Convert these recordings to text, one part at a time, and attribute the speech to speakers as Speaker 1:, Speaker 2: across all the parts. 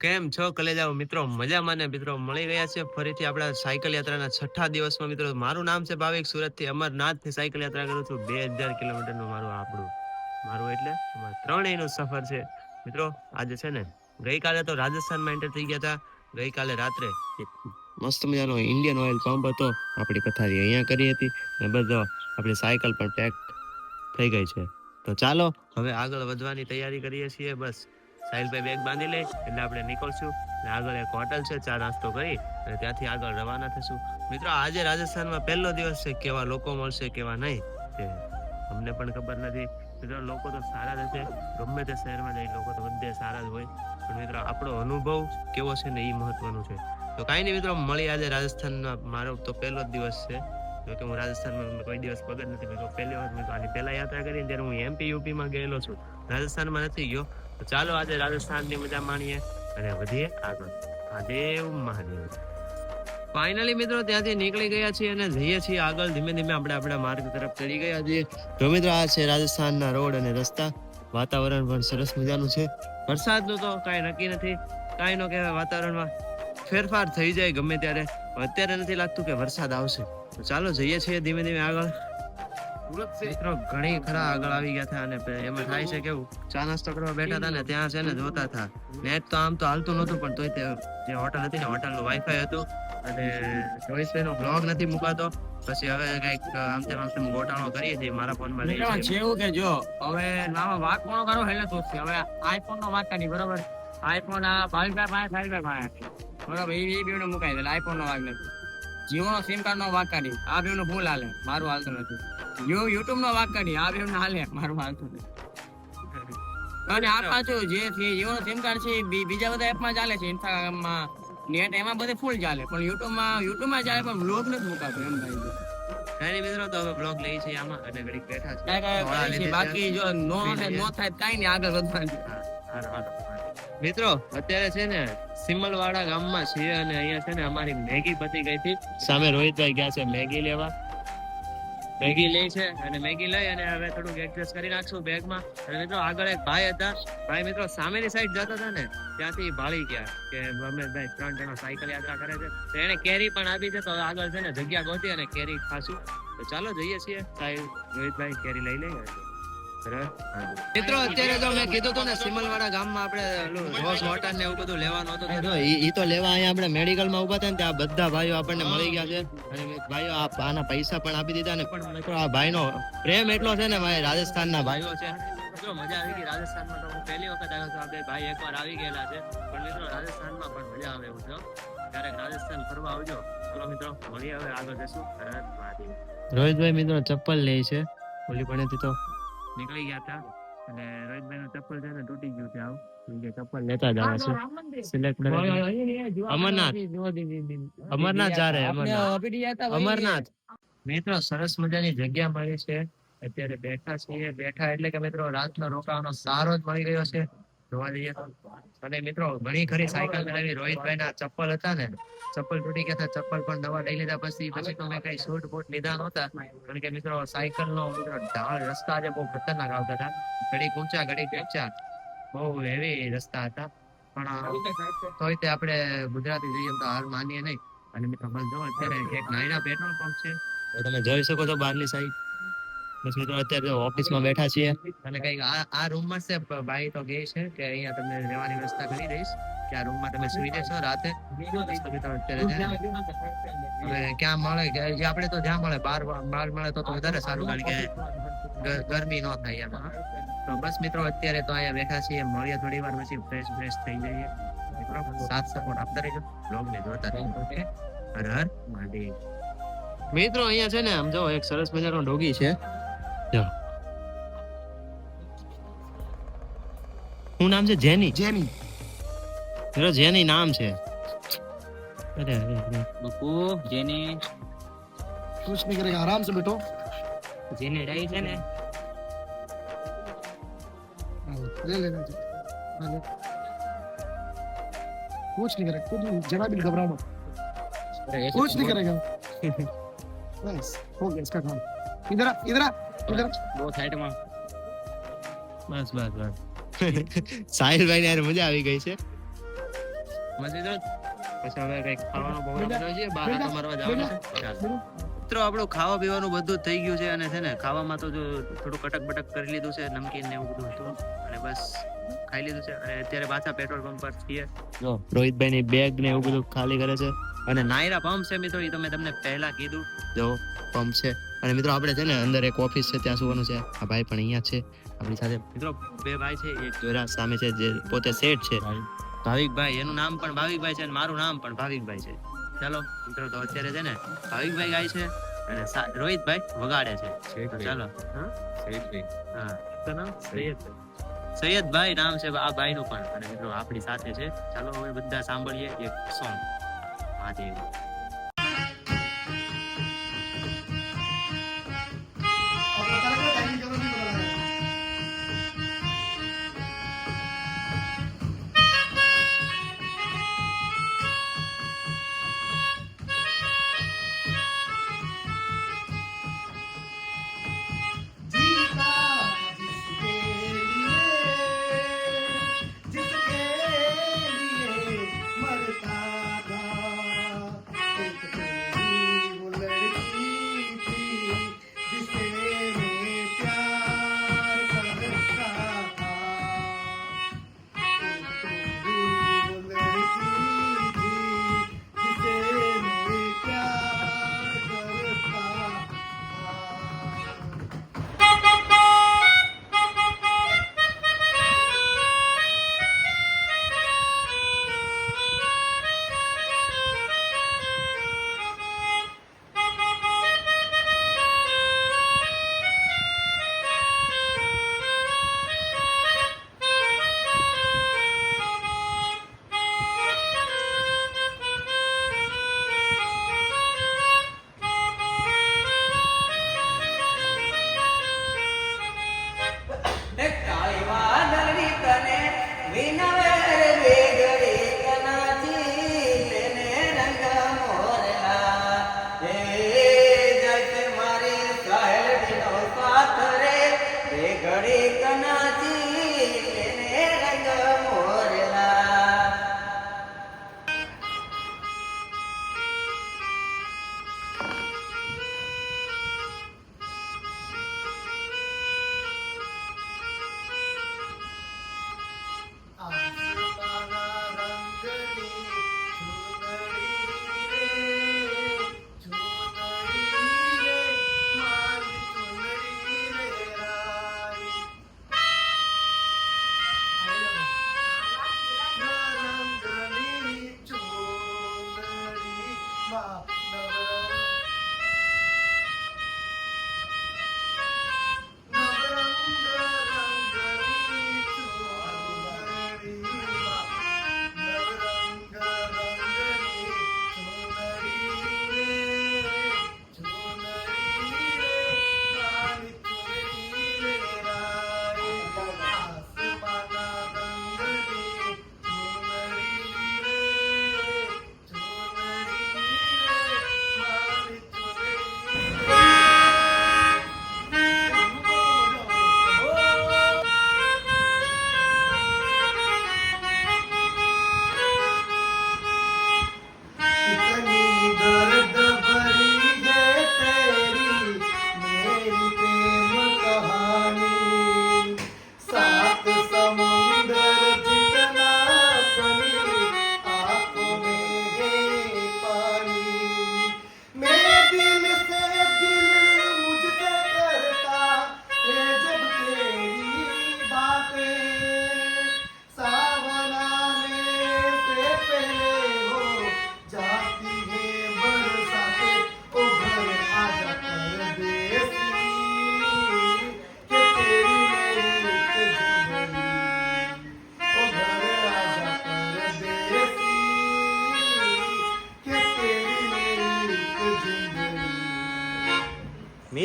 Speaker 1: કેમ છો કલેજાઓ? મિત્રો, મજામાં ને મિત્રો? મળી ગયા છે ફરીથી આપણા સાયકલ યાત્રાના છઠ્ઠા દિવસમાં. મિત્રો, મારું નામ છે ભાવિક સુરતથી. અમરનાથથી અમરનાથ સાયકલ યાત્રા કરું છું. બે હજાર કિલોમીટરનું મારું આપણું, મારું એટલે અમારું ત્રણેય સફર છે. મિત્રો, આજે છે ને, ગઈકાલે તો રાજસ્થાનમાં એન્ટર થઈ ગયા હતા. ગઈકાલે રાત્રે મસ્ત મજાનો ઇન્ડિયન ઓઇલ પંપ હતો. આપણી પથારી અહીંયા કરી હતી ને બધો આપણી સાયકલ પણ પેક થઈ ગઈ છે. તો ચાલો, હવે આગળ વધવાની તૈયારી કરીએ છીએ. બસ સાહિલભાઈ બેગ બાંધી લે, એટલે આપણે નીકળશું. અને આગળ એક હોટલ છે, ચા નાસ્તો કરી, અને ત્યાંથી આગળ રવાના થશું. મિત્રો, આજે રાજસ્થાનમાં પહેલો દિવસ છે, કેવા લોકો મળશે, કેવા નહીં, તે અમને પણ ખબર નથી. મિત્રો, લોકો તો સારા જ હશે. ગમે તે શહેરમાં જાય, લોકો તો બધે સારા જ હોય. પણ મિત્રો, આપણો અનુભવ કેવો છે ને એ મહત્વનું છે. તો કાંઈ નહીં મિત્રો મળી આજે રાજસ્થાનમાં. મારો તો પહેલો જ દિવસ છે. જો કે હું રાજસ્થાનમાં કોઈ દિવસ પગ નથી. મિત્રો પહેલી વાર, મેં આની પહેલાં યાત્રા કરીને ત્યારે હું એમપી યુપીમાં ગયેલો છું. રાજસ્થાનમાં નથી ગયો. તો ચાલો આજે રાજસ્થાનની મજા માણીએ અને વધીએ આગળ. મહાદેવ મહાદેવ. ફાઇનલી મિત્રો, ત્યાંથી નીકળી ગયા છીએ અને જઈએ છીએ આગળ. ધીમે ધીમે આપણે આપણા માર્ગ તરફ ચડી ગયા છીએ. તો મિત્રો, આ છે રાજસ્થાનના રોડ અને રસ્તા. વાતાવરણ પણ સરસ મજાનું છે. વરસાદનું તો કાંઈ નક્કી નથી. કાંઈ નો કહેવાય, વાતાવરણમાં ફેરફાર થઈ જાય ગમે ત્યારે. અત્યારે નથી લાગતું કે વરસાદ આવશે. તો ચાલો જઈએ છીએ ધીમે ધીમે આગળ. મિત્રો ઘણી ખરા આગળ આવી ગયા હતા અને એમાં થાય છે કેવું? ચા નાસ્તો કરવા બેઠા હતા ને ત્યાં છે ને જોતા હતા નેટ તો આમ તો હાલતું નહોતું પણ તોય તે જે હોટલ હતી ને હોટલનું વાઈફાઈ હતું. અને ચોઈસ નો બ્લોગ નથી મુકાતો. પછી હવે કંઈક આમ તેમ આમ તેમ ગોટાળો કરીએ છીએ મારા ફોનમાં લઈ
Speaker 2: છે એવું કે જો હવે નામાં વાક કોણ કરો એટલે તો હવે આઈફોન નો વાક કાઢી બરોબર? આઈફોન આ ભાવિકભાઈ પાસે સાહિલભાઈ પાસે બરોબર એ એ બેવને મુકાઈ દે આઈફોન નો વાક નથી. જીઓ નો સિમ કાર્ડ નો વાક કાઢી આ બેવનો ફૂલ હાલે. મારું હાલતું નથી. યુ યુટ્યુબ નો વાક કરી આ બેવને હાલે મારું હાલતું અને આ પાછું જે છે જીઓ સિમ કાર્ડ છે બીજા બધા એપમાં ચાલે છે ઇન્સ્ટાગ્રામમાં નેટ એમાં બધે ફૂલ ચાલે. પણ યુટ્યુબમાં યુટ્યુબમાં ચાલે પણ બ્લોગ નથી મુકાતો એમ ભાઈ. છે
Speaker 1: મિત્રો તો હવે બ્લોગ લઈ છીએ આમાં અને ઘડીક બેઠા છે.
Speaker 2: કાંઈ કાંઈ. બાકી જો નો નો થાય તો નહીં આગળ વધવાનું. છે.
Speaker 1: મિત્રો અત્યારે છે ને સિમલવાડા ગામમાં છીએ અને અહીંયા છે ને અમારી મેગી પતી ગઈ હતી. સામે રોહિતભાઈ ગયા છે મેગી લેવા. મેગી લે છે અને મેગી લઈ અને હવે થોડુંક એડજસ્ટ કરી નાખશું બેગમાં. અને મિત્રો આગળ એક ભાઈ હતા. ભાઈ મિત્રો સામેની સાઈડ જતા હતા ને, ત્યાંથી ભાળી ગયા કે અમે ભાઈ ત્રણ જણા સાયકલ યાત્રા કરે છે. તો એને કેરી પણ આપી છે, તો આગળ છે ને જગ્યા ગોતી અને કેરી ખાશું. તો ચાલો જઈએ છીએ. સાહેબ, રોહિતભાઈ, કેરી લઈ લઈએ. મિત્રો અત્યારે તો મેં કીધું હતું ને સિમલવાડા ગામમાં આપણે રોસ વોટર ને એવું બધું લેવાનું હતું એ જો ઈ ઈ તો લેવા અહીંયા આપણે મેડિકલમાં ઊભા હતા ને ત્યાં બધા ભાઈઓ આપણને મળી ગયા છે. અને ભાઈઓ આ આના પૈસા પણ આપી દીધા ને. પણ મિત્રો આ ભાઈનો પ્રેમ એટલો છે ને ભાઈ રાજસ્થાનના ભાઈઓ છે. જો મજા આવી ગઈ રાજસ્થાનમાં તો હું પહેલી વખત આવ્યો છું આપણે ભાઈ એકવાર આવી ગયેલા છે. પણ મિત્રો રાજસ્થાનમાં પણ મજા આવે એવું છે ક્યારેક રાજસ્થાન ફરવા આવજો. ચલો મિત્રો મળીએ હવે આગળ જશું રોહિતભાઈ મિત્રો ચપ્પલ લે છે. ઓલી પણ તો નીકળી ગયા હતા. અને રોહિતભાઈ નું ચપ્પલ છે ને તૂટી ગયું છે આવું. ચપ્પલ લેતા જ આવે છે. સિલેક્ટ કરે અમરનાથ. અમરનાથ જા રહે અમરનાથ. અમરનાથ. મિત્રો સરસ મજાની જગ્યા મળી છે. અત્યારે બેઠા છીએ. બેઠા એટલે કે મિત્રો રાતનો રોકાવાનો સારો જ મળી ગયો છે. જોવા જઈએ. અને મિત્રો, ઘણી ખરી સાયકલ ચલાવી રોહિતભાઈ ના ચપ્પલ હતા ને, ચપ્પલ તૂટી ગયા હતા, ચપ્પલ પણ નવા લઈ લીધા પછી પછી તો કઈ શૂટ બૂટ લીધા નહોતા. કારણ કે મિત્રો સાયકલ નો મિત્રો ઢાળ રસ્તા જે બહુ ખતરનાક આવતા હતા. ઘડીક ઊંચા ઘડીક ઊંચા બહુ હેવી રસ્તા હતા. પણ તો રીતે આપણે ગુજરાતી જોઈએ તો હાર માનીએ નહીં. અને મિત્રો જો, અત્યારે એક નાયણા પેટ્રોલ પંપ છે. તમે જોઈ શકો છો બહારની સાઈડ બસ મિત્રો અત્યારે ઓફિસમાં બેઠા છીએ. અને કઈ આ આ રૂમમાં છે ભાઈ તો કહે છે કે અહીંયા તમને રહેવાની વ્યવસ્થા કરી દઈશ કે આ રૂમમાં તમે સુઈ જશો રાતે. હવે ક્યાં મળે કે જે આપણે તો જ્યાં મળે બાર બાર મળે તો વધારે સારું કારણ કે ગરમી ન થાય એમાં તો બસ મિત્રો અત્યારે તો અહીંયા બેઠા છીએ મળીએ થોડી વાર પછી ફ્રેશ ફ્રેશ થઈ જઈએ. મિત્રો સાથ સપોર્ટ આપતા રહેજો. બ્લોગને જોતા રહેજો હર હર મહાદેવ. મિત્રો અહીંયા છે ને આમ જો એક સરસ મજાનો ડોગી છે. જો શું નામ છે જેની
Speaker 2: જેની
Speaker 1: મિત્રો જેની નામ છે અરે અરે અરે
Speaker 2: બકુ જેની
Speaker 3: कुछ नहीं करेगा आराम से बैठो
Speaker 2: જેની રહી છે ને
Speaker 3: हाँ, ले लेना जी हाँ, ले। कुछ नहीं करेगा कुछ नहीं जरा भी घबराओ मत कुछ नहीं करेगा बस हो गया इसका काम इधर आ इधर आ इधर आ।
Speaker 2: બહુ સાઈડમાં.
Speaker 1: બસ બસ બસ. સાહિલભાઈ ને યાર મજા આવી ગઈ છે.
Speaker 4: મિત્રો પછી હવે કંઈક ખાવાનો બહુ છે બહાર મારવા જવાનું છે. મિત્રો આપણું ખાવા પીવાનું બધું થઈ ગયું છે અને છે ને ખાવામાં તો જો થોડું કટક બટક કરી લીધું છે નમકીન ને એવું બધું હતું. અને બસ ખાઈ લીધું છે. અને અત્યારે પાછા પેટ્રોલ પંપ પર છીએ. જો રોહિતભાઈ ની બેગ ને એવું બધું ખાલી કરે છે. અને નાયરા પંપ છે મિત્રો એ તમે તમને પહેલા કીધું. જો પંપ છે. અને મિત્રો આપણે છે ને અંદર એક ઓફિસ છે ત્યાં સુવાનું છે. આ ભાઈ પણ અહીંયા છે. આપણી સાથે મિત્રો બે ભાઈ છે એક જોરા સામે છે જે પોતે શેઠ છે. ભાવિકભાઈ એનું નામ પણ ભાવિકભાઈ છે અને મારું નામ પણ ભાવિકભાઈ છે. ચાલો મિત્રો તો અત્યારે છે ને ભાવિકભાઈ ગાય છે અને રોહિતભાઈ વગાડે છે. ચાલો હા? સૈયદભાઈ સૈયદભાઈ નામ છે આ ભાઈ નું પણ. અને મિત્રો આપણી સાથે છે. ચાલો હવે બધા સાંભળીએ એક સોંગ મહાદેવ.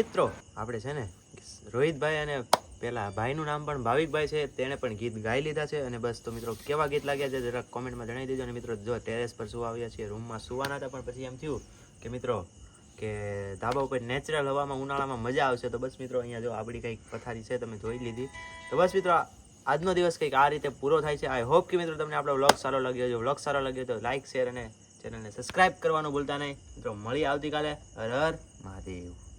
Speaker 4: મિત્રો, આપણે છે ને રોહિતભાઈ અને પેલા ભાઈનું નામ પણ ભાવિકભાઈ છે, તેણે પણ ગીત ગાઈ લીધા છે. અને બસ તો મિત્રો, કેવા ગીત લાગ્યા છે, જરાક કોમેન્ટમાં જણાવી દેજો. અને મિત્રો, જો ટેરેસ પર સુવા આવ્યા છીએ રૂમમાં સુવાના હતા, પણ પછી એમ થયું કે મિત્રો, કે ધાબા ઉપર નેચરલ હવામાં, ઉનાળામાં મજા આવશે. તો બસ મિત્રો, અહીંયા જો આપણી કંઈક પથારી છે, તમે જોઈ લીધી. તો બસ મિત્રો
Speaker 1: આજનો દિવસ કંઈક આ રીતે પૂરો થાય છે. આઈ હોપ કે મિત્રો તમને આપણો વ્લોગ સારો લાગ્યો જો વ્લોગ સારો લાગ્યો તો લાઈક શેર અને ચેનલને સબસ્ક્રાઇબ કરવાનું ભૂલતા નહીં. મિત્રો, મળી આવતીકાલે. હર હર મહાદેવ.